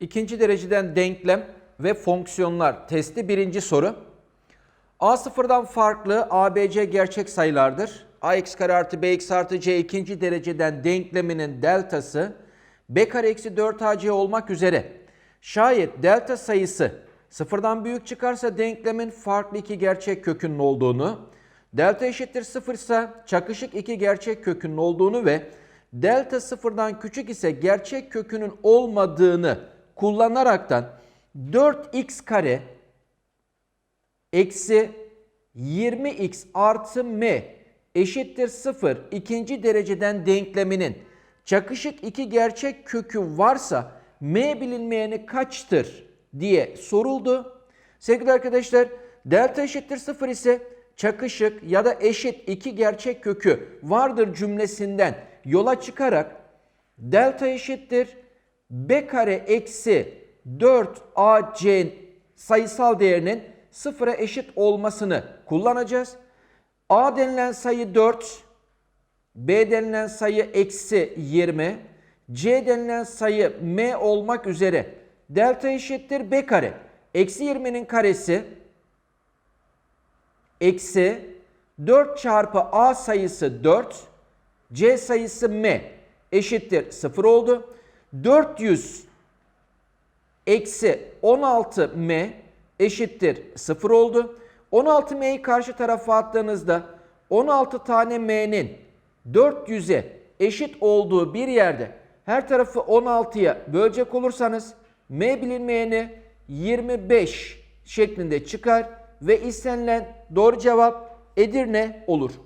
İkinci dereceden denklem ve fonksiyonlar testi birinci soru. A sıfırdan farklı ABC gerçek sayılardır. ax kare artı bx artı c ikinci dereceden denkleminin deltası b kare eksi 4ac olmak üzere. Şayet delta sayısı sıfırdan büyük çıkarsa denklemin farklı iki gerçek kökünün olduğunu, delta eşittir sıfır ise çakışık iki gerçek kökünün olduğunu ve delta sıfırdan küçük ise gerçek kökünün olmadığını kullanaraktan 4x kare eksi 20x artı m eşittir 0 ikinci dereceden denkleminin çakışık iki gerçek kökü varsa m bilinmeyeni kaçtır diye soruldu. Sevgili arkadaşlar delta eşittir 0 ise çakışık ya da eşit iki gerçek kökü vardır cümlesinden yola çıkarak delta eşittir b kare eksi 4ac sayısal değerinin sıfıra eşit olmasını kullanacağız. A denilen sayı 4, B denilen sayı eksi 20, C denilen sayı M olmak üzere delta eşittir B kare. Eksi 20'nin karesi eksi 4 çarpı A sayısı 4, C sayısı M eşittir 0 oldu. 400 eksi 16m eşittir 0 oldu. 16m'yi karşı tarafa attığınızda 16 tane m'nin 400'e eşit olduğu bir yerde her tarafı 16'ya bölecek olursanız m bilinmeyeni 25 şeklinde çıkar ve istenilen doğru cevap Edirne olur.